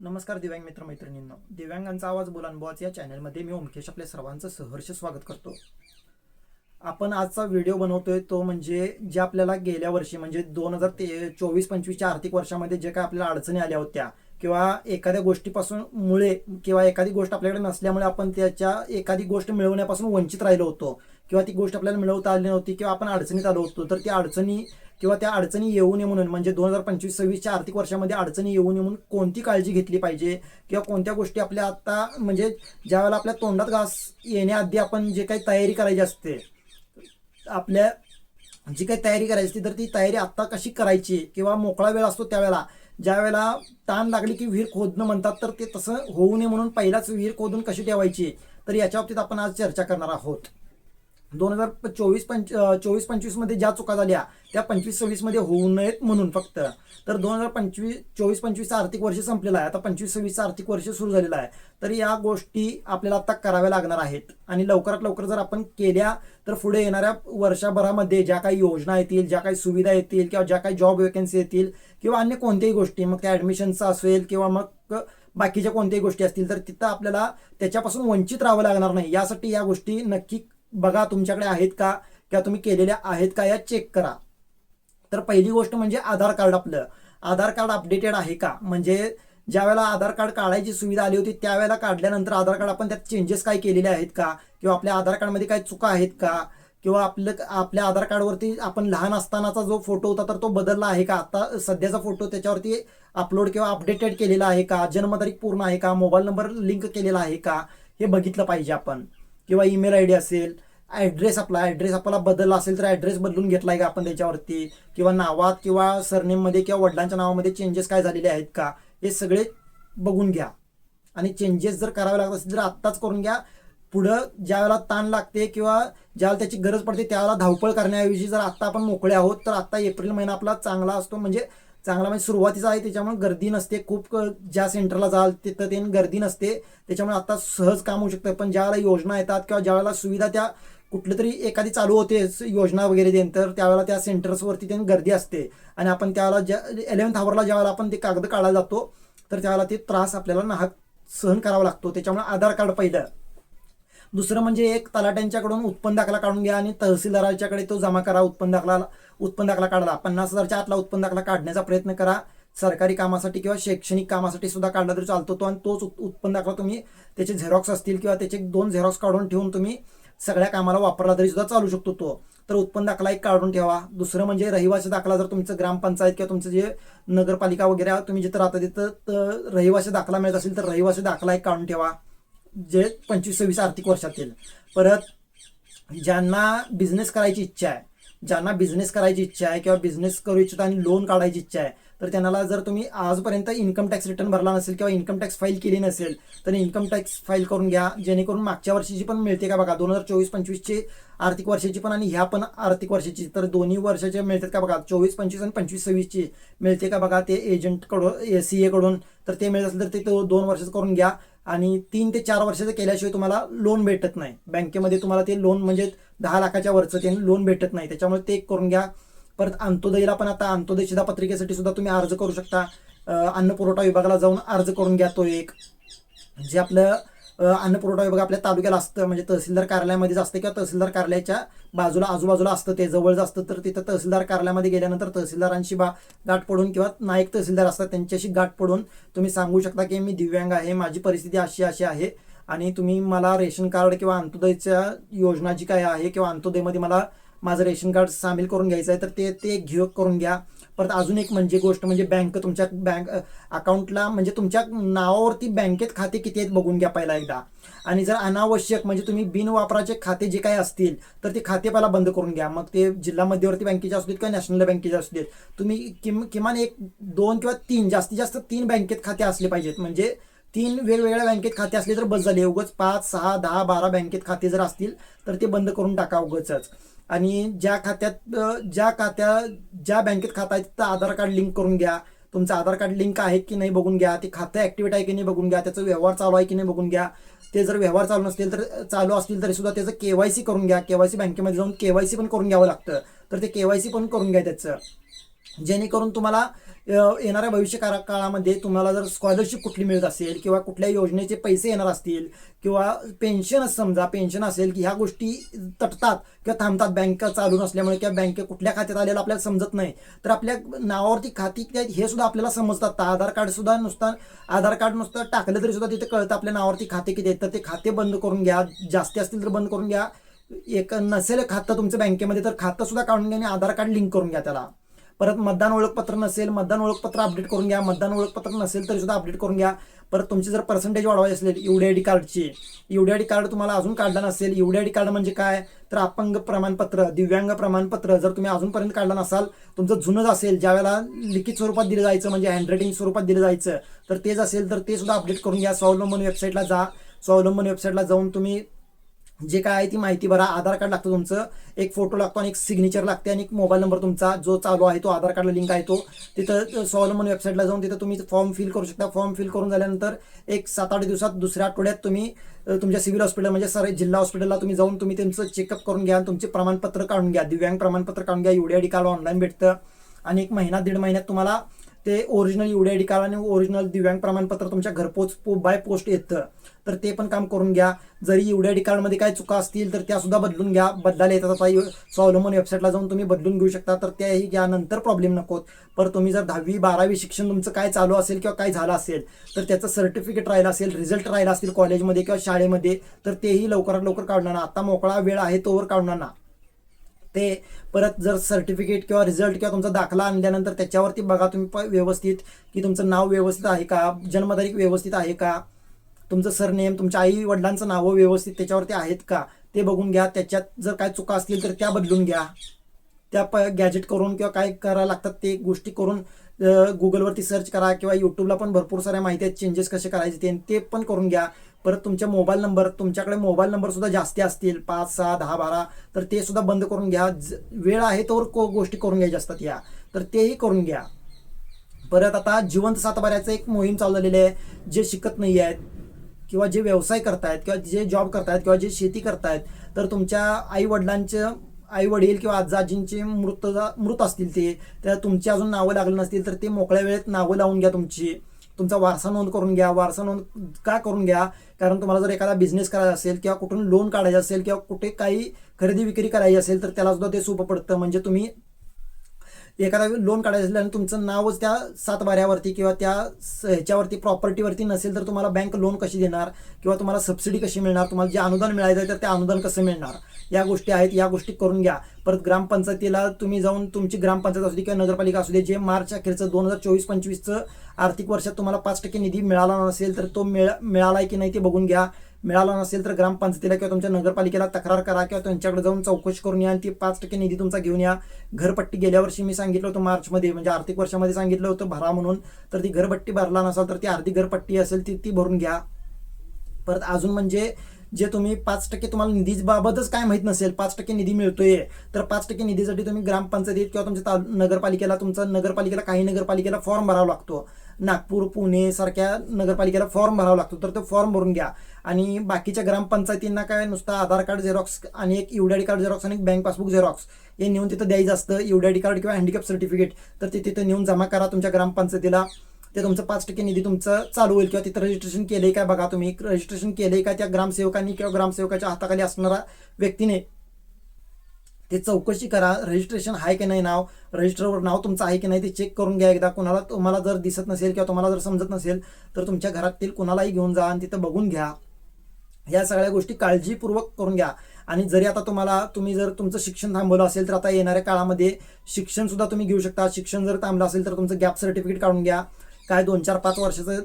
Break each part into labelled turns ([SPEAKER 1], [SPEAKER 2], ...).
[SPEAKER 1] नमस्कार दिव्यांग मित्र मैत्रिणींनो दिव्यांगांचा आवाज बोलानबॉच या चॅनलमध्ये मी ओमकेश आपल्या सर्वांचं सहर्ष स्वागत करतो. आपण आजचा व्हिडिओ बनवतोय तो म्हणजे जे आपल्याला गेल्या वर्षी म्हणजे दोन हजार ते चोवीस पंचवीसच्या आर्थिक वर्षामध्ये जे काय आपल्याला अडचणी आल्या होत्या किंवा एखाद्या गोष्टीपासून मुळे किंवा एखादी गोष्ट आपल्याकडे नसल्यामुळे आपण त्याच्या एखादी गोष्ट मिळवण्यापासून वंचित राहिलो होतो किंवा ती गोष्ट आपल्याला मिळवता आली नव्हती किंवा आपण अडचणीत आलो होतो तर त्या अडचणी किंवा त्या अडचणी येऊ नये म्हणून म्हणजे दोन हजार पंचवीस सव्वीसच्या आर्थिक वर्षामध्ये अडचणी येऊ नये म्हणून कोणती काळजी घेतली पाहिजे? किंवा कोणत्या गोष्टी आपल्या आता म्हणजे ज्यावेळेला आपल्या तोंडात घास येण्याआधी आपण जे काही तयारी करायची असते आपल्या जी काही तयारी करायची असते तर ती तयारी आत्ता कशी करायची? किंवा मोकळा वेळ असतो त्यावेळेला ज्या वेळेला ताण लागली की विहीर खोदणं म्हणतात तर ते तसं होऊ नये म्हणून पहिलाच विहीर खोदून कशी ठेवायची? तर याच्या बाबतीत आपण आज चर्चा करणार आहोत. दोन हजार चोवीस पंच चोवीस पंचवीसमध्ये ज्या चुका झाल्या त्या पंचवीस सव्वीसमध्ये होऊ नयेत म्हणून फक्त. तर दोन हजार पंचवीस चोवीस पंचवीसचा आर्थिक वर्ष संपलेलं आहे. आता पंचवीस सव्वीसचं आर्थिक वर्ष सुरू झालेलं आहे. तर या गोष्टी आपल्याला आता कराव्या लागणार आहेत. आणि लवकरात लवकर जर आपण केल्या तर पुढे येणाऱ्या वर्षभरामध्ये ज्या काही योजना येतील ज्या काही सुविधा येतील किंवा ज्या काही जॉब वेकन्सी येतील किंवा अन्य कोणत्याही गोष्टी मग त्या ॲडमिशनचं असेल किंवा मग बाकीच्या कोणत्याही गोष्टी असतील तर तिथं आपल्याला त्याच्यापासून वंचित राहावं लागणार नाही. यासाठी या गोष्टी नक्की बघा तुमच्याकडे आहेत का किंवा तुम्ही केलेल्या आहेत का या चेक करा. तर पहिली गोष्ट म्हणजे आधार कार्ड आपलं. आधार कार्ड अपडेटेड आहे का? म्हणजे ज्या वेळेला आधार कार्ड काढायची सुविधा आली होती त्यावेळेला काढल्यानंतर आधार कार्ड आपण त्यात चेंजेस काय केलेले आहेत का? किंवा आपल्या आधार कार्डमध्ये काही चुका आहेत का? किंवा आपलं आपल्या आधार कार्डवरती आपण लहान असतानाचा जो फोटो होता तर तो बदलला आहे का? आता सध्याचा फोटो त्याच्यावरती अपलोड किंवा अपडेटेड केलेला आहे का? जन्मतारीख पूर्ण आहे का? मोबाईल नंबर लिंक केलेला आहे का? हे बघितलं पाहिजे आपण. किंवा ईमेल आय डी असेल ॲड्रेस आपला ॲड्रेस आपला बदलला असेल तर ॲड्रेस बदलून घेतलाय का आपण त्याच्यावरती? किंवा नावात किंवा सरनेममध्ये किंवा वडिलांच्या नावामध्ये चेंजेस काय झालेले आहेत का? हे सगळे बघून घ्या. आणि चेंजेस जर करावे लागत असतील तर आत्ताच करून घ्या. पुढं ज्यावेळेला ताण लागते किंवा ज्यावेळेला त्याची गरज पडते त्यावेळेला धावपळ करण्याऐवजी जर आत्ता आपण मोकळे आहोत तर आत्ता एप्रिल महिना आपला चांगला असतो. म्हणजे चांगला म्हणजे सुरुवातीचा आहे त्याच्यामुळे गर्दी नसते. खूप ज्या सेंटरला जाल तिथं ते गर्दी नसते. त्याच्यामुळे आता सहज काम होऊ शकतं. पण ज्या वेळेला योजना येतात किंवा ज्यावेळेला सुविधा त्या कुठलं तरी एखादी चालू होते योजना वगैरे देण तर त्यावेळेला त्या सेंटर्सवरती त्यांनी गर्दी असते. आणि आपण त्यावेळेला ज्या इलेव्हन्थ आवरला ज्यावेळेला आपण ते कागद काढायला जातो तर त्यावेळेला ते त्रास आपल्याला नाहक सहन करावा लागतो. त्याच्यामुळे आधार कार्ड पहिलं. दुसरं म्हणजे एक तलाट्यांच्याकडून उत्पन्न दाखला काढून घ्या आणि तहसीलदाराच्याकडे तो जमा करा उत्पन्न दाखला उत्पन्न दाखला काढला पन्नास हजारच्या आतला उत्पन्न दाखला काढण्याचा प्रयत्न करा. सरकारी कामासाठी किंवा शैक्षणिक कामासाठी सुद्धा काढला तरी चालतो तो आणि तोच उत्पन्न दाखला तुम्ही त्याचे झेरॉक्स असतील किंवा त्याचे दोन झेरॉक्स काढून ठेवून तुम्ही सगळ्या कामाला वापरला तरी सुद्धा चालू शकतो तो. तर उत्पन्न दाखला एक काढून ठेवा. दुसरं म्हणजे रहिवासी दाखला जर तुमचं ग्रामपंचायत किंवा तुमचं जे नगरपालिका वगैरे तुम्ही जिथं राहता तिथं तर रहिवासी दाखला मिळत असेल तर रहिवासी दाखला एक काढून ठेवा जे पंचवीस सव्वीस आर्थिक वर्षातील. परत ज्यांना बिझनेस करायची इच्छा आहे ज्यांना बिझनेस करायची इच्छा आहे किंवा बिझनेस करू इच्छित आणि लोन काढायची इच्छा आहे तर त्यांना जर तुम्ही आजपर्यंत इन्कम टॅक्स रिटर्न भरला नसेल किंवा इन्कम टॅक्स फाईल केली नसेल तर इन्कम टॅक्स फाईल करून घ्या. जेणेकरून मागच्या वर्षीची पण मिळते का बघा? दोन हजार चोवीस पंचवीसची आर्थिक वर्षाची पण आणि ह्या पण आर्थिक वर्षाची. तर दोन्ही वर्षाचे मिळतात का बघा? चोवीस पंचवीस आणि पंचवीस सव्वीसची मिळते का बघा ते एजंटकडून सी एकडून तर ते मिळत असेल तर ते तो दोन वर्षाचं करून घ्या. आणि तीन ते चार वर्षाचं केल्याशिवाय तुम्हाला लोन भेटत नाही. बँकेमध्ये तुम्हाला ते लोन म्हणजे दहा लाखाच्या वरचं ते लोन भेटत नाही. त्याच्यामुळे ते करून घ्या. परत अंत्योदयला पण आता अंत्योदय शिधापत्रिकेसाठी सुद्धा तुम्ही अर्ज करू शकता. अन्न पुरवठा विभागाला जाऊन अर्ज करून घ्या तो एक. जे आपलं अन्न पुरवठा विभाग आपल्या तालुक्याला असतं म्हणजे तहसीलदार कार्यालयामध्येच असतं किंवा तहसीलदार कार्यालयाच्या बाजूला आजूबाजूला असतं ते जवळच असतं तर तिथं तहसीलदार कार्यालयामध्ये गेल्यानंतर तहसीलदारांशी बा गाठ पडून किंवा नायक तहसीलदार असतात त्यांच्याशी गाठ पडून तुम्ही सांगू शकता की मी दिव्यांग आहे माझी परिस्थिती अशी अशी आहे. आणि तुम्ही मला रेशन कार्ड किंवा अंत्योदयच्या योजना जी काय आहे किंवा अंत्योदयमध्ये मला माझं रेशन कार्ड सामील करून घ्यायचं आहे तर ते ते घेऊ करून घ्या. परत अजून एक म्हणजे गोष्ट म्हणजे बँक तुमच्या बँक अकाउंटला म्हणजे तुमच्या नावावरती बँकेत खाते किती आहेत बघून घ्या पहिला एकदा. आणि जर अनावश्यक म्हणजे तुम्ही बिनवापराचे खाते जे काही असतील तर ते खाते पहिला बंद करून घ्या. मग ते जिल्हा मध्यवर्ती बँकेचे असू देत किंवा नॅशनल बँकेचे असू देत तुम्ही किम किमान एक दोन किंवा तीन जास्तीत जास्त तीन बँकेत खाते असले पाहिजेत. म्हणजे तीन वेगवेगळ्या बँकेत खाते असले तर बस झाले. उगच पाच सहा दहा बारा बँकेत खाते जर असतील तर ते बंद करून टाका उगाच आणि ज्या खात्यात ज्या खात्या ज्या बँकेत खाता आहे तिथं आधार कार्ड लिंक करून घ्या. तुमचं आधार कार्ड लिंक आहे की नाही बघून घ्या. ते खातं ऍक्टिव्हेट आहे की नाही बघून घ्या. त्याचं व्यवहार चालू आहे की नाही बघून घ्या. ते जर व्यवहार चालू नसतील तर चालू असतील तरी सुद्धा त्याचं केवायसी करून घ्या. केवायसी बँकेमध्ये जाऊन केवायसी पण करून घ्यावं लागतं. तर ते केवायसी पण करून घ्या त्याचं. जेणेकरून तुम्हाला येणाऱ्या भविष्य काळामध्ये तुम्हाला जर स्कॉलरशिप कुठली मिळत असेल किंवा कुठल्या योजनेचे पैसे येणार असतील किंवा पेन्शन समजा पेन्शन असेल की ह्या गोष्टी तटतात किंवा थांबतात बँक चालू नसल्यामुळे किंवा बँक कुठल्या खात्यात आलेलं आपल्याला समजत नाही तर आपल्या नावावरती खाती हे सुद्धा आपल्याला समजतात. आधार कार्ड सुद्धा नुसतं आधार कार्ड नुसतं टाकलं तरी सुद्धा तिथे कळतं आपल्या नावावरती खाते किती आहेत. तर ते खाते बंद करून घ्या जास्ती असतील तर बंद करून घ्या. एक नसेल खातं तुमचं बँकेमध्ये तर खातं सुद्धा काढून घ्या आणि आधार कार्ड लिंक करून घ्या त्याला. परत मतदान ओळखपत्र नसेल मतदान ओळखपत्र अपडेट करून घ्या मतदान ओळखपत्र नसेल तरी सुद्धा अपडेट करून घ्या. परत तुमची जर पर्सेंटेज वाढवायची असेल युडी आय डी कार्डची U D I D card तुम्हाला अजून काढला नसेल युडी आय डी कार्ड म्हणजे काय? तर अपंग प्रमाणपत्र दिव्यांग प्रमाणपत्र जर तुम्ही अजूनपर्यंत काढला नसाल तुमचं जुनंच असेल ज्यावेळेला लिखित स्वरूपात दिलं जायचं म्हणजे हँडरायटिंग स्वरूपात दिलं जायचं तर तेच असेल तर ते सुद्धा अपडेट करून घ्या. स्वावलंबन वेबसाईटला जा. स्वावलंबन वेबसाईटला जाऊन तुम्ही जे काय आहे ती माहिती भरा. आधार कार्ड लागतं तुमचं. एक फोटो लागतो आणि एक सिग्नेचर लागते आणि एक मोबाईल नंबर तुमचा. जो चालू आहे तो आधार कार्डला लिंक आहे तो. तिथं स्वावलंबन वेबसाईटला जाऊन तिथं तुम्ही फॉर्म फिल करू शकता. फॉर्म फिल करून झाल्यानंतर एक सात आठ दिवसात दुसऱ्या आठवड्यात तुम्ही तुमच्या सिव्हिल हॉस्पिटल म्हणजे सर जिल्हा हॉस्पिटलला तुम्ही जाऊन तुम्ही त्यांचं चेकअप करून घ्या तुमचे प्रमाणपत्र काढून घ्या. दिव्यांग प्रमाणपत्र काढून घ्या. UD I D card online भेटतं. आणि एक महिना दीड महिन्यात तुम्हाला ते original UD I D card आणि ओरिजिनल दिव्यांग प्रमाणपत्र तुमच्या घरपोच पो बाय पोस्ट येतं. तर ते पण काम करून घ्या. जरी युडी आय डी कार्डमध्ये काय चुका असतील तर त्या सुद्धा बदलून घ्या. बदलायला येतात. आता स्वावलंबन वेबसाईटला जाऊन तुम्ही बदलून घेऊ शकता. तर त्याही घ्या. नंतर प्रॉब्लेम नकोत. पर तुम्ही जर दहावी बारावी शिक्षण तुमचं काय चालू असेल किंवा काय झालं असेल तर त्याचं सर्टिफिकेट राहिलं असेल रिझल्ट राहिला असेल कॉलेजमध्ये किंवा शाळेमध्ये तर तेही लवकरात लवकर काढणार ना आता मोकळा वेळ आहे तोवर काढणार ना ते परत जर सर्टिफिकेट किंवा रिझल्ट किंवा तुमचा दाखला आणल्यानंतर त्याच्यावरती बघा तुम्ही प- व्यवस्थित की तुमचं नाव व्यवस्थित आहे का? जन्मतारीख व्यवस्थित आहे का? तुमचं सरनेम तुमच्या आई वडिलांचं नावं व्यवस्थित त्याच्यावरती आहेत का? ते बघून घ्या. त्याच्यात जर काय चुका असतील तर त्या बदलून घ्या. त्या प गॅजेट करून किंवा काय करायला लागतात ते गोष्टी करून गुगलवरती सर्च करा किंवा यूट्यूबला पण भरपूर साऱ्या माहिती आहेत चेंजेस कसे करायचे ते ते पण करून घ्या. परत तुमच्या मोबाईल नंबर तुमच्याकडे मोबाईल नंबर सुद्धा जास्ती असतील पाच सहा दहा बारा तर ते सुद्धा बंद करून घ्या. ज- वेळ आहे तोवर को गोष्टी करून घ्यायच्या असतात या. तर तेही करून घ्या. परत आता जिवंत सातबाऱ्याचं एक मोहीम चालू झालेली आहे. जे शिकत नाही आहेत किंवा जे व्यवसाय करतायत किंवा जे जॉब करतायत किंवा जे शेती करतायत तर तुमच्या आई वडिलांचं आई वडील किंवा आजा आजींचे मृत मृत असतील ते तर तुमची अजून नावं लागली नसतील तर ते मोकळ्या वेळेत नावं लावून घ्या तुमची. तुमचा वारसा नोंद करून घ्या वारसा नोंद का करून घ्या? कारण तुम्हाला जर एखादा बिझनेस करायचा असेल किंवा कुठून लोन काढायचं असेल किंवा कुठे काही खरेदी विक्री करायची असेल तर त्याला सुद्धा ते सोपं पडतं. म्हणजे तुम्ही एखादा लोन काढायचं असेल आणि तुमचं नावच त्या सातबाऱ्यावरती किंवा त्या स- ह्याच्यावरती प्रॉपर्टीवरती नसेल तर तुम्हाला बँक लोन कशी देणार? किंवा तुम्हाला सबसिडी कशी मिळणार? तुम्हाला जे अनुदान मिळायचं आहे तर ते अनुदान कसं मिळणार? या गोष्टी आहेत या गोष्टी करून घ्या. परत ग्रामपंचायतीला तुम्ही जाऊन तुमची ग्रामपंचायत असू दे किंवा नगरपालिका असू दे जे मार्च अखेरचं दोन हजार चोवीस पंचवीसचं आर्थिक वर्षात तुम्हाला पाच टक्के निधी मिळाला नसेल तर तो मिळा मिळालाय की नाही ते बघून घ्या. मिळाला नसेल तर ग्रामपंचायतीला किंवा तुमच्या नगरपालिकेला तक्रार करा किंवा त्यांच्याकडे जाऊन चौकशी करून या आणि ती पाच टक्के निधी तुमचा घेऊन या. घरपट्टी गेल्या वर्षी मी सांगितलं होतं मार्चमध्ये म्हणजे आर्थिक वर्षामध्ये सांगितलं होतं भरा म्हणून. तर ती घरपट्टी भरला नसाल तर ती अर्धी घरपट्टी असेल ती ती भरून घ्या. परत अजून म्हणजे जे तुम्ही पाच टक्के तुम्हाला निधीबाबतच काय माहीत नसेल पाच टक्के निधी मिळतोय तर पाच टक्के निधीसाठी तुम्ही ग्रामपंचायतीत किंवा तुमच्या नगरपालिकेला तुमचा नगरपालिकेला काही नगरपालिकेला फॉर्म भरावा लागतो. नागपूर पुणे सारख्या नगरपालिकेला फॉर्म भरावा लागतो तर तो फॉर्म भरून घ्या. आणि बाकीच्या ग्रामपंचायतींना काय नुसतं आधार कार्ड झेरॉक्स आणि एक युडायडी कार्ड झेरॉक्स आणि एक बँक पासबुक झेरॉक्स हे नेऊन तिथं द्यायचं असतं. U D I D card किंवा हँडिकॅप सर्टिफिकेट तर ते तिथं नेऊन जमा करा तुमच्या ग्रामपंचायतीला. ते तुमचं पाच टक्के निधी तुमचं चालू होईल किंवा तिथं रजिस्ट्रेशन केलंय काय बघा तुम्ही. रजिस्ट्रेशन केलंय का त्या ग्रामसेवकांनी किंवा ग्रामसेवकाच्या हाताखाली असणारा व्यक्तीने. ते चौकशी करा रजिस्ट्रेशन आहे की नाही नाव रजिस्टरवर नाव तुमचं आहे की नाही ते चेक करून घ्या एकदा. कुणाला तुम्हाला जर दिसत नसेल किंवा तुम्हाला जर समजत नसेल तर तुमच्या घरातील कुणालाही घेऊन जा आणि तिथं बघून घ्या. या सगळ्या गोष्टी काळजीपूर्वक करून घ्या. आणि जरी आता तुम्हाला तुम्ही जर तुमचं शिक्षण थांबवलं असेल तर आता येणाऱ्या काळामध्ये शिक्षण सुद्धा तुम्ही घेऊ शकता. शिक्षण जर थांबलं असेल तर तुमचं गॅप सर्टिफिकेट काढून घ्या. काय दोन चार पाच वर्षाचं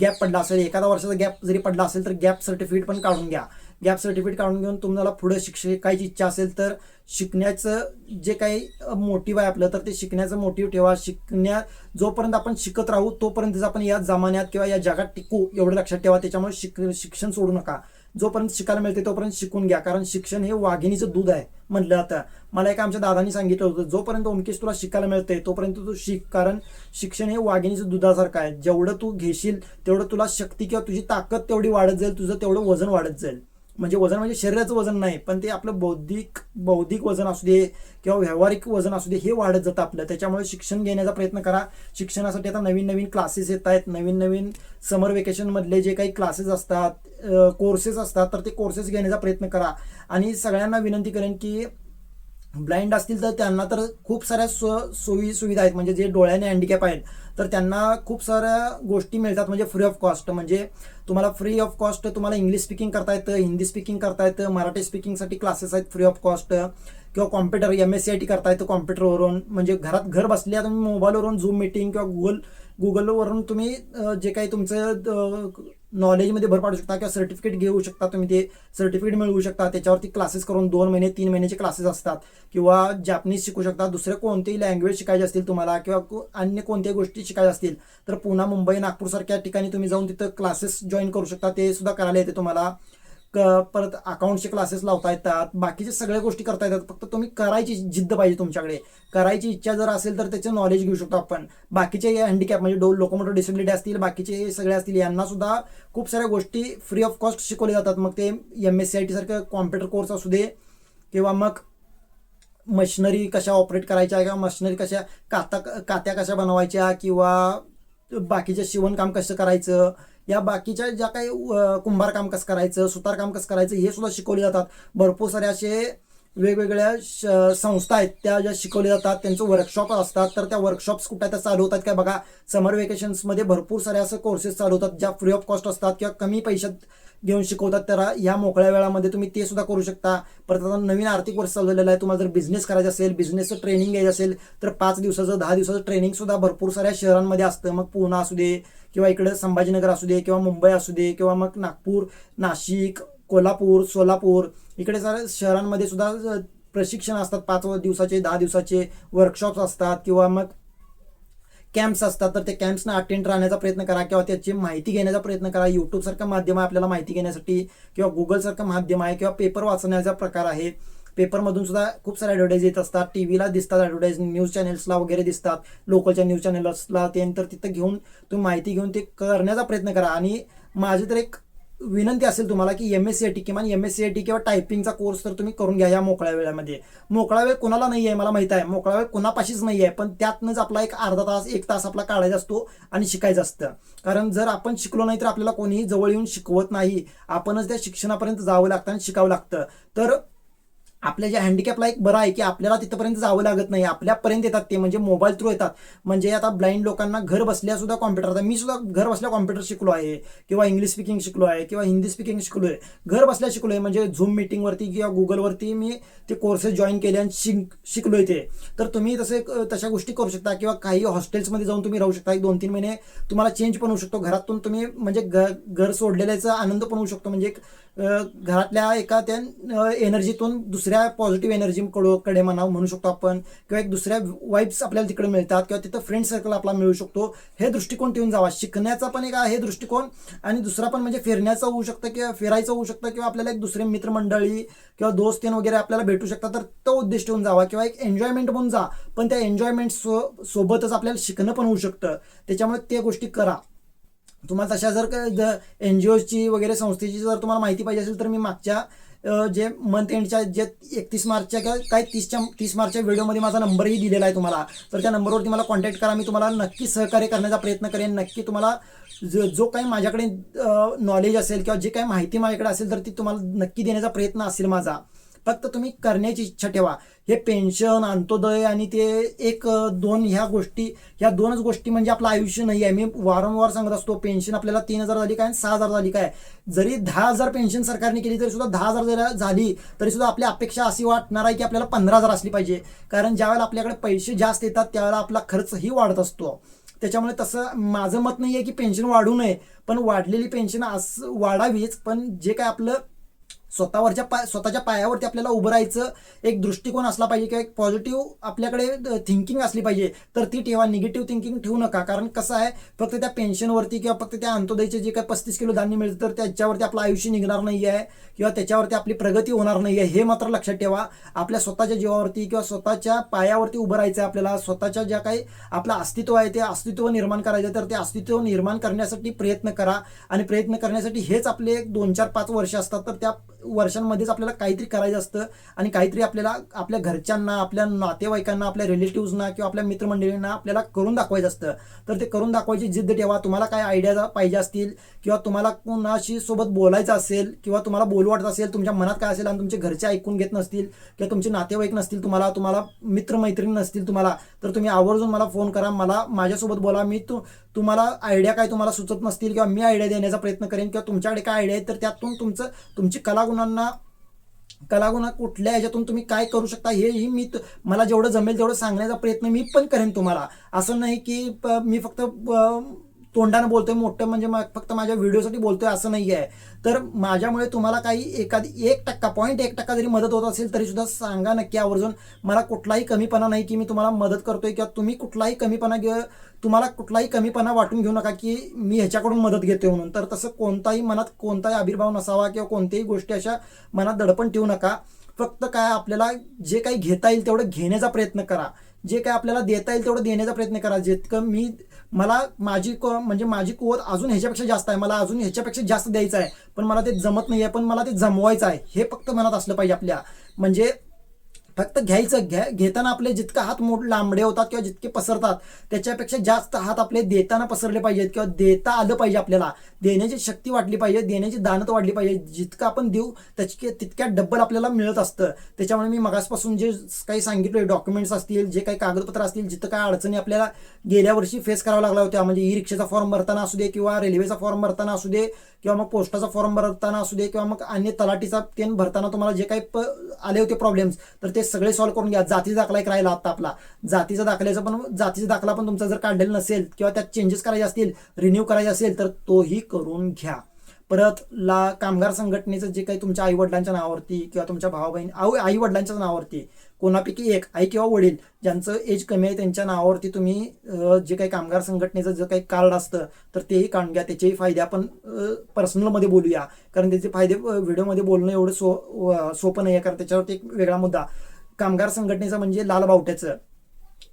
[SPEAKER 1] गॅप पडला असेल एखादा वर्षाचा गॅप जरी पडला असेल तर गॅप सर्टिफिकेट पण काढून घ्या. गॅप सर्टिफिकेट काढून घेऊन तुम्हाला पुढे शिक्षकायची इच्छा असेल तर शिकण्याचं जे काही मोटिव्ह आहे आपलं तर ते शिकण्याचं मोटिव्ह ठेवा. शिकण्या जोपर्यंत आपण शिकत राहू तोपर्यंतच आपण या जमान्यात किंवा या जगात टिकू एवढं लक्षात ठेवा. त्याच्यामुळे शिक शिक्षण सोडू नका. जोपर्यंत शिकायला मिळते तोपर्यंत शिकून घ्या. कारण शिक्षण हे वाघिणीचं दूध आहे. म्हटलं आता मला एका आमच्या दादानी सांगितलं होतं जोपर्यंत ओमकेश तुला शिकायला मिळते तोपर्यंत तू शिक कारण शिक्षण हे वाघिणीचं दुधासारखं आहे. जेवढं तू घेशील तेवढं तुला शक्ती किंवा तुझी ताकद तेवढी वाढत जाईल तुझं तेवढं वजन वाढत जाईल. म्हणजे वजन म्हणजे शरीराचं वजन नाही पण ते आपलं बौद्धिक बौद्धिक वजन असू दे किंवा व्यावहारिक वजन असू दे हे वाढत जातं आपलं. त्याच्यामुळे शिक्षण घेण्याचा प्रयत्न करा. शिक्षणासाठी आता नवीन नवीन क्लासेस येत आहेत. नवीन नवीन समर वेकेशनमधले जे काही क्लासेस असतात कोर्सेस असतात तर ते कोर्सेस घेण्याचा प्रयत्न करा. आणि सगळ्यांना विनंती करेन की ब्लाइंड असतील तर त्यांना तर खूप साऱ्या सो सोयी सुविधा आहेत. म्हणजे जे डोळ्याने हँडिकॅप आहेत तर त्यांना खूप साऱ्या गोष्टी मिळतात म्हणजे फ्री ऑफ कॉस्ट म्हणजे तुम्हाला फ्री ऑफ कॉस्ट तुम्हाला इंग्लिश स्पीकिंग करता येतं हिंदी स्पीकिंग करता येतं मराठी स्पीकिंगसाठी क्लासेस आहेत फ्री ऑफ कॉस्ट किंवा computer M S C I T करता येतं कॉम्प्युटरवरून म्हणजे घरात घर बसल्या तुम्ही मोबाईलवरून झूम मिटिंग किंवा गुगल गुगलवरून तुम्ही जे काही तुमचं नॉलेजमध्ये भर पाडू शकता किंवा सर्टिफिकेट घेऊ शकता. तुम्ही ते सर्टिफिकेट मिळवू शकता. त्याच्यावरती क्लासेस करून दोन महिने तीन महिन्याचे क्लासेस असतात. किंवा जॅपनीज शिकू शकता. दुसरे कोणतेही लँग्वेज शिकायचे असतील तुम्हाला किंवा अन्य कोणत्याही गोष्टी शिकायच्या असतील तर पुन्हा मुंबई नागपूरसारख्या ठिकाणी तुम्ही जाऊन तिथं क्लासेस जॉईन करू शकता. ते सुद्धा करायला येते तुम्हाला. परत अकाउंटचे क्लासेस लावता येतात. बाकीचे सगळ्या गोष्टी करता येतात. फक्त तुम्ही करायची जिद्द पाहिजे तुमच्याकडे. करायची इच्छा जर असेल तर त्याचं नॉलेज घेऊ शकतो आपण. बाकीचे हँडिकॅप म्हणजे डो लोकोमोटर डिसेबिलिटी असतील बाकीचे सगळे असतील यांना सुद्धा खूप साऱ्या गोष्टी फ्री ऑफ कॉस्ट शिकवल्या जातात. मग ते M S C I T सारखं कॉम्प्युटर कोर्स असू दे किंवा मग मशिनरी कशा ऑपरेट करायच्या किंवा मशिनरी कशा काता कात्या कशा बनवायच्या किंवा बाकीचे शिवणकाम कसं करायचं या बाकीच्या ज्या काही कुंभारकाम कसं करायचं सुतारकाम कसं करायचं हे सुद्धा शिकवले जातात. भरपूर सारे असे वेगवेगळ्या श- संस्था आहेत त्या ज्या शिकवल्या जातात त्यांचं वर्कशॉप असतात तर त्या वर्कशॉप्स कुठे त्या चालू होतात काय बघा. समर वेकेशन्समध्ये भरपूर सारे असं कोर्सेस चालू होतात ज्या फ्री ऑफ कॉस्ट असतात किंवा कमी पैशात घेऊन शिकवतात. तर ह्या मोकळ्या वेळामध्ये तुम्ही ते सुद्धा करू शकता. परत आता नवीन आर्थिक वर्ष चाललेलं आहे तुम्हाला जर बिझनेस करायचा असेल बिझनेसचं ट्रेनिंग घ्यायचं असेल तर पाच दिवसाचं दहा दिवसाचं ट्रेनिंग सुद्धा भरपूर साऱ्या शहरांमध्ये असतं. मग पुणे असू दे किंवा इकडे संभाजीनगर असू दे किंवा मुंबई असू दे किंवा मग नागपूर नाशिक कोल्हापूर सोलापूर इकडे सर शहरांमध्ये सुद्धा प्रशिक्षण असतात पाच दिवसाचे दहा दिवसाचे वर्कशॉप्स असतात किंवा मग कॅम्प्स असतात तर ते कॅम्प्सना अटेंड राहण्याचा प्रयत्न करा किंवा त्याची माहिती घेण्याचा प्रयत्न करा. यूट्यूबसारखं माध्यम आहे आपल्याला माहिती घेण्यासाठी किंवा गुगलसारखं माध्यम आहे किंवा पेपर वाचण्याचा प्रकार आहे. पेपरमधून सुद्धा खूप सारे ॲडव्हर्टाईज येत असतात. टी व्हीला दिसतात ॲडव्हर्टाईज न्यूज चॅनेल्सला वगैरे दिसतात. लोकलच्या न्यूज चॅनेल्सला नंतर तिथं घेऊन तुम्ही माहिती घेऊन ते करण्याचा प्रयत्न करा. आणि माझी तर एक विनंती असेल तुम्हाला की M S C I T किमान M S C I T किंवा टायपिंगचा कोर्स तर तुम्ही करून घ्या या मोकळ्या वेळामध्ये. मोकळा वेळ कोणाला नाही आहे मला माहीत आहे. मोकळा वेळ कोणापाशीच नाही आहे पण त्यातनंच आपला एक अर्धा तास एक तास आपला काढायचा असतो आणि शिकायचं असतं. कारण जर आपण शिकलो नाही तर आपल्याला कोणीही जवळ येऊन शिकवत नाही. आपणच त्या शिक्षणापर्यंत जावं लागतं आणि शिकावं लागतं. तर आपल्या ज्या हँडिकॅपला एक बरं आहे की आपल्याला तिथपर्यंत जावं लागत नाही. आपल्यापर्यंत येतात ते म्हणजे मोबाईल थ्रू येतात. म्हणजे आता ब्लाइंड लोकांना घर बसल्या सुद्धा कॉम्प्युटर आता मी सुद्धा घर बसल्या कॉम्प्युटर शिकलो आहे किंवा इंग्लिश स्पीकिंग शिकलो आहे किंवा हिंदी स्पीकिंग शिकलो आहे. घर बसल्या शिकलो आहे. म्हणजे झूम मिटिंगवरती किंवा गुगलवरती मी ते कोर्सेस जॉईन केले आणि शिक शिकलोय ते. तर तुम्ही तसे तशा गोष्टी करू शकता किंवा काही हॉस्टेल्समध्ये जाऊन तुम्ही राहू शकता. एक दोन तीन महिने तुम्हाला चेंज पण होऊ शकतो. घरातून तुम्ही म्हणजे घर सोडलेल्याचा आनंद पण होऊ शकतो. म्हणजे एक, घरातल्या एका त्या एनर्जीतून दुसऱ्या पॉझिटिव्ह एनर्जी कडे म्हणा म्हणू शकतो आपण किंवा एक दुसऱ्या वाईब्स आपल्याला तिकडे मिळतात किंवा तिथं फ्रेंड सर्कल आपला मिळू शकतो हे दृष्टिकोन ठेवून जावा. शिकण्याचा पण एक आहे दृष्टिकोन आणि दुसरा पण म्हणजे फिरण्याचं होऊ शकतं किंवा फिरायचं होऊ शकतं किंवा आपल्याला एक दुसरे मित्रमंडळी किंवा दोस्त वगैरे आपल्याला भेटू शकतात तर तो उद्देश ठेवून जावा किंवा एक एन्जॉयमेंट म्हणून जा. पण त्या एन्जॉयमेंट सो सोबतच आपल्याला शिकणं पण होऊ शकतं. त्याच्यामुळे त्या गोष्टी करा. तुम्हाला तशा जर एन जी ओची वगैरे संस्थेची जर तुम्हाला माहिती पाहिजे असेल तर मी मागच्या जे मंथ एंडच्या जे एकतीस मार्चच्या किंवा काय तीसच्या तीस मार्चच्या व्हिडिओमध्ये माझा नंबरही दिलेला आहे तुम्हाला. तर त्या नंबरवरती मला कॉन्टॅक्ट करा मी तुम्हाला नक्की सहकार्य करण्याचा प्रयत्न करेन. नक्की तुम्हाला जो जो काही माझ्याकडे नॉलेज असेल किंवा जे काही माहिती माझ्याकडे असेल तर ती तुम्हाला नक्की देण्याचा प्रयत्न असेल माझा. फक्त तुम्ही करण्याची इच्छा ठेवा. हे पेन्शन अंत्योदय आणि ते एक दोन ह्या गोष्टी ह्या दोनच गोष्टी म्हणजे आपलं आयुष्य नाही आहे. मी वारंवार सांगत असतो पेन्शन आपल्याला तीन हजार झाली काय आणि सहा हजार झाली काय? जरी दहा हजार पेन्शन सरकारने केली तरी सुद्धा दहा हजार जर झाली तरी सुद्धा आपली अपेक्षा अशी वाटणार आहे की आपल्याला पंधरा हजार असली पाहिजे. कारण ज्यावेळेला आपल्याकडे पैसे जास्त येतात त्यावेळेला आपला खर्चही वाढत असतो. त्याच्यामुळे तसं माझं मत नाही आहे की पेन्शन वाढू नये पण वाढलेली पेन्शन असं वाढावीच. पण जे काय आपलं स्वतःवरच्या पाय स्वतःच्या पायावरती आपल्याला उभं राहायचं एक दृष्टिकोन असला पाहिजे किंवा एक पॉझिटिव्ह आपल्याकडे थिंकिंग असली पाहिजे तर ती ठेवा. निगेटिव्ह थिंकिंग ठेवू नका. कारण कसं आहे फक्त त्या पेन्शनवरती किंवा फक्त त्या अंत्योदयचे जे काही पस्तीस किलो धान्य मिळतं तर त्याच्यावरती आपलं आयुष्य निघणार नाही आहे किंवा त्याच्यावरती आपली प्रगती होणार नाही आहे. हे मात्र लक्षात ठेवा. आपल्या स्वतःच्या जीवावरती किंवा स्वतःच्या पायावरती उभं राहायचं आहे आपल्याला. स्वतःच्या ज्या काही आपलं अस्तित्व आहे ते अस्तित्व निर्माण करायचं तर ते अस्तित्व निर्माण करण्यासाठी प्रयत्न करा. आणि प्रयत्न करण्यासाठी हेच आपले एक दोन चार पाच वर्ष असतात तर त्या वर्षांमध्येच आपल्याला काहीतरी करायचं असतं आणि काहीतरी आपल्याला आपल्या घरच्यांना आपल्या नातेवाईकांना आपल्या रिलेटिव्हजना किंवा आपल्या मित्रमंडळींना आपल्याला करून दाखवायचं असतं. तर ते करून दाखवायची जिद्द ठेवा. तुम्हाला काय आयडिया पाहिजे असतील किंवा तुम्हाला कोणाशी सोबत बोलायचं असेल किंवा तुम्हाला बोलू वाटत असेल तुमच्या मनात काय असेल आणि तुमचे घरचे ऐकून घेत नसतील किंवा तुमचे नातेवाईक नसतील तुम्हाला तुम्हाला मित्रमैत्रिणी नसतील तुम्हाला तर तुम्ही आवर्जून मला फोन करा. मला माझ्यासोबत बोला. मी तू तुम्हाला आयडिया काय तुम्हाला सुचत नसतील किंवा मी आयडिया देण्याचा प्रयत्न करेन किंवा तुमच्याकडे काय आयडिया आहे तर त्यातून तुमचं तुमची कलागुणांना कलागुणा कुठल्या ह्याच्यातून तुम्ही काय करू शकता हेही मी मला जेवढं जमेल तेवढं सांगण्याचा प्रयत्न मी पण करेन तुम्हाला. असं नाही की प- मी फक्त तोंडानं बोलतोय मोठं म्हणजे फक्त माझ्या व्हिडिओसाठी बोलतोय असं नाही आहे तर माझ्यामुळे तुम्हाला काही एखादी एक टक्का पॉईंट एक टक्का जरी मदत होत असेल तरी सुद्धा सांगा नक्की आवर्जून. मला कुठलाही कमीपणा नाही की मी तुम्हाला मदत करतोय किंवा तुम्ही कुठलाही कमीपणा घे तुम्हाला कुठलाही कमीपणा वाटून घेऊ नका की मी ह्याच्याकडून मदत घेतोय म्हणून. तर तसं कोणताही मनात कोणताही आविर्भाव नसावा किंवा कोणत्याही गोष्टी अशा मनात दडपण ठेवू नका. फक्त काय आपल्याला जे काही घेता येईल तेवढं घेण्याचा प्रयत्न करा. जे काय आपल्याला देता येईल तेवढं देण्याचा प्रयत्न करा. जितकं मी मला माझी क- म्हणजे माझी कुवत अजून ह्याच्यापेक्षा जास्त आहे. मला अजून ह्याच्यापेक्षा जास्त द्यायचं आहे. पण मला ते जमत नाही आहे पण मला ते जमवायचं आहे. हे फक्त मनात असलं पाहिजे आपल्या. म्हणजे फक्त घ्यायचं घ्या घेताना आपले जितका हात मोठ लांबडे होतात किंवा जितके पसरतात त्याच्यापेक्षा जास्त हात आपले देताना पसरले पाहिजेत किंवा देता आलं पाहिजे आपल्याला. देण्याची शक्ती वाढली पाहिजे देण्याची दानत वाढली पाहिजे. जितकं आपण देऊ त्याची तितक्या डब्बल आपल्याला मिळत असतं. त्याच्यामुळे मी मगासपासून जे काही सांगितलं डॉक्युमेंट्स असतील जे काही कागदपत्र असतील जिथं काय अडचणी आपल्याला गेल्या वर्षी फेस कराव्या लागल्या होत्या म्हणजे ई रिक्षाचा फॉर्म भरताना असू दे किंवा रेल्वेचा फॉर्म भरताना असू दे किंवा मग पोस्टाचा फॉर्म भरताना असू दे किंवा मग अन्य तलाठीचा तेन भरताना तुम्हाला जे काही प- आले होते प्रॉब्लेम्स तर ते सगळे सॉल्व्ह करून घ्या. जातीचा दाखला एक राहिला आता आपला. जातीचा दाखल्याचा पण जातीचा दाखला पण तुमचा जर काढलेला नसेल किंवा त्यात चेंजेस करायचे असतील रिन्यू करायचे असेल तर तोही करून घ्या. परत ला कामगार संघटनेचं जे काही तुमच्या आई वडिलांच्या नावावरती किंवा तुमच्या भावा बहीण आई वडिलांच्या नावावरती कोणापैकी एक आई किंवा वडील ज्यांचं एज कमी आहे त्यांच्या नावावरती तुम्ही जे काही कामगार संघटनेचं जे काही कार्ड असतं तर तेही काढून घ्या. त्याचेही फायदे आपण पर्सनलमध्ये बोलूया. कारण त्याचे फायदे व्हिडिओमध्ये बोलणं एवढं सो सोपं नाही आहे कारण त्याच्यावरती एक वेगळा मुद्दा. कामगार संघटनेचं म्हणजे लाल बावट्याचं.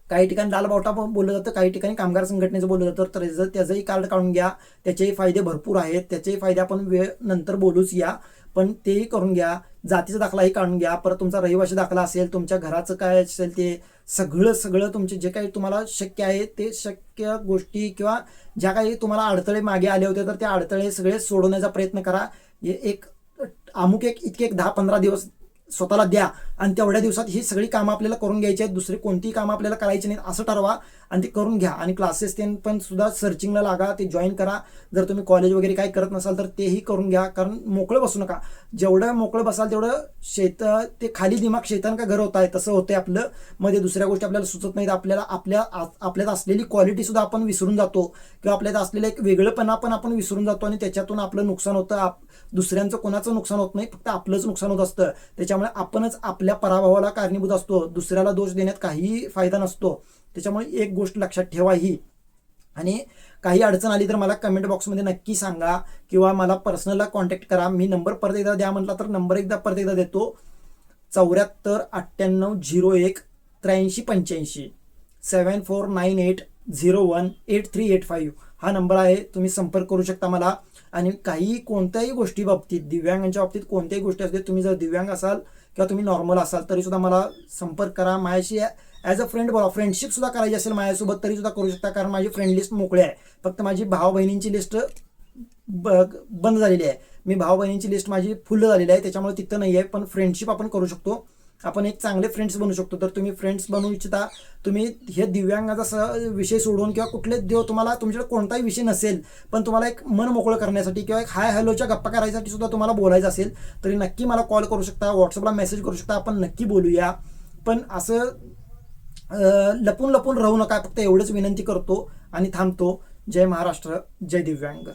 [SPEAKER 1] काही ठिकाणी लालबावटा पण बोललं जातं काही ठिकाणी कामगार संघटनेचं बोललं जातं. तर त्याचं त्याचंही कार्ड काढून घ्या. त्याचेही फायदे भरपूर आहेत. त्याचेही फायदे आपण वेळ नंतर बोलूच या. पण तेही करून घ्या. जातीचा दाखलाही काढून घ्या. परत तुमचा रहिवाशी दाखला असेल तुमच्या घराचं काय असेल ते सगळं सगळं तुमचे जे काही तुम्हाला शक्य आहे ते शक्य गोष्टी किंवा ज्या काही तुम्हाला अडथळे मागे आले होते तर ते अडथळे सगळे सोडवण्याचा प्रयत्न करा. हे एक अमुक एक इतके एक दहा पंधरा दिवस स्वतःला द्या. आणि तेवढ्या दिवसात ही सगळी कामं आपल्याला करून घ्यायची आहेत. दुसरी कोणतीही कामं आपल्याला करायची नाहीत असं ठरवा आणि ते करून घ्या. आणि क्लासेस ते पण सुद्धा सर्चिंगला लागा ते जॉईन करा. जर तुम्ही कॉलेज वगैरे काही करत नसाल तर तेही करून घ्या. कारण मोकळं बसू नका. जेवढं मोकळं बसाल तेवढं शेत ते खाली दिमाग शेतान का घर होत आहे तसं होतंय आपलं. मध्ये दुसऱ्या गोष्टी आपल्याला सुचत नाहीत. आपल्याला आपल्या आ- आपल्यात असलेली क्वालिटी सुद्धा आपण विसरून जातो. किंवा आपल्यात असलेलं एक वेगळंपणा पण आपण विसरून जातो आणि त्याच्यातून आपलं नुकसान होतं. आप- दुसऱ्यांचं कोणाचं नुकसान होत नाही. फक्त आपलंच नुकसान होत असतं. त्याच्यामुळे आपणच आपल्या आपल्या पराभवाला कारणीभूत असतो. दुसऱ्याला दोष देण्यात काहीही फायदा नसतो. त्याच्यामुळे एक गोष्ट लक्षात ठेवा ही. आणि काही अडचण आली तर मला कमेंट बॉक्समध्ये नक्की सांगा किंवा मला पर्सनलला कॉन्टॅक्ट करा. मी नंबर परत एकदा द्या म्हटला तर नंबर एकदा परत एकदा देतो. चौऱ्याहत्तर अठ्ठ्याण्णव झिरो एक त्र्याऐंशी पंच्याऐंशी. Seven four nine eight zero one eight three eight five हा नंबर आहे. तुम्ही संपर्क करू शकता मला. आणि काही कोणत्याही गोष्टी बाबतीत दिव्यांगांच्या बाबतीत कोणत्याही गोष्टी असतील तुम्ही जर दिव्यांग असाल किंवा तुम्ही नॉर्मल असाल तरी सुद्धा मला संपर्क करा. माझ्याशी ॲज अ फ्रेंड बोला फ्रेंडशिप सुद्धा करायची असेल माझ्यासोबत तरी सुद्धा करू शकता कारण माझी फ्रेंड लिस्ट मोकळी आहे. फक्त माझी भाव बहिणींची लिस्ट बंद झालेली आहे. मी भाव बहिणींची लिस्ट माझी फुल झालेली आहे त्याच्यामुळे तिथं नाही आहे पण फ्रेंडशिप आपण करू शकतो. आपण एक चांगले फ्रेंड्स बनू शकतो. तर तुम्ही फ्रेंड्स बनवू इच्छिता तुम्ही हे दिव्यांगाचा स- विषय सोडून किंवा कुठले देव तुम्हाला तुमच्याकडे कोणताही विषय नसेल पण तुम्हाला एक मन मोकळं करण्यासाठी किंवा एक हाय हॅलोच्या गप्पा करायसाठी सुद्धा तुम्हाला बोलायचं असेल तरी नक्की मला कॉल करू शकता व्हॉट्सअपला मेसेज करू शकता आपण नक्की बोलूया. पण असं लपून लपून राहू नका फक्त एवढंच विनंती करतो आणि थांबतो. जय महाराष्ट्र जय दिव्यांग.